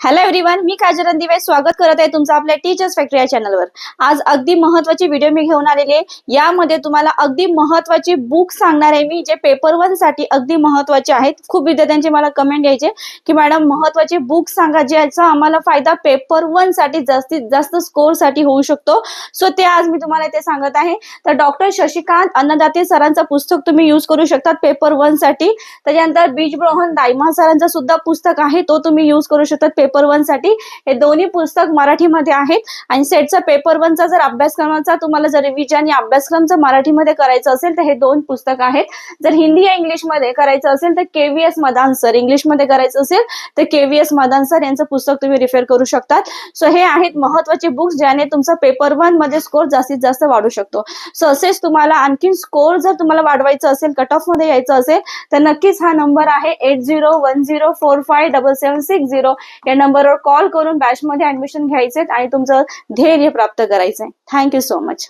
Hello everyone मी काजल दिवे स्वागत करत आहे तुमचं आपल्या टीचर्स फॅक्टरी या चॅनलवर आज अगदी महत्वाची व्हिडिओ मी घेऊन आलेली आहे. यामध्ये तुम्हाला अगदी महत्वाची बुक सांगणार आहे मी जे पेपर वनसाठी अगदी महत्त्वाचे आहेत. खूप विद्यार्थ्यांचे मला कमेंट यायचे की मॅडम महत्त्वाचे बुक सांगा ज्याचा आम्हाला फायदा पेपर वनसाठी जास्तीत जास्त स्कोरसाठी होऊ शकतो. सो ते आज मी तुम्हाला ते सांगत आहे. तर डॉक्टर शशिकांत अन्नदाते सरांचं पुस्तक तुम्ही युज करू शकतात पेपर वनसाठी. त्याच्यानंतर बीजब्रोहन दायमा सरांचं सुद्धा पुस्तक आहे तो तुम्ही युज करू शकतात पेपर वनसाठी. हे दोन्ही पुस्तक मराठीमध्ये आहेत. आणि सेटचा पेपर वनचा जर अभ्यासक्रमाचा तुम्हाला जर रिव्हिजन या अभ्यासक्रमचं मराठीमध्ये करायचं असेल तर हे दोन पुस्तक आहेत. जर हिंदी या इंग्लिशमध्ये करायचं असेल तर केव्हीएस मदान सर इंग्लिशमध्ये करायचं असेल तर केव्हीएस मदान सर यांचं पुस्तक तुम्ही रिफर करू शकतात. सो हे आहेत महत्त्वाचे बुक्स ज्याने तुमचा पेपर वनमध्ये स्कोर जास्तीत जास्त वाढू शकतो. सो असेच तुम्हाला आणखीन स्कोर जर तुम्हाला वाढवायचं असेल कट ऑफमध्ये यायचं असेल तर नक्कीच हा नंबर आहे eight zero one zero four five double seven six zero या नंबरवर कॉल करून बॅचमध्ये ऍडमिशन घ्यायचे आणि तुमचं ध्येय प्राप्त करायचंय. Thank you so much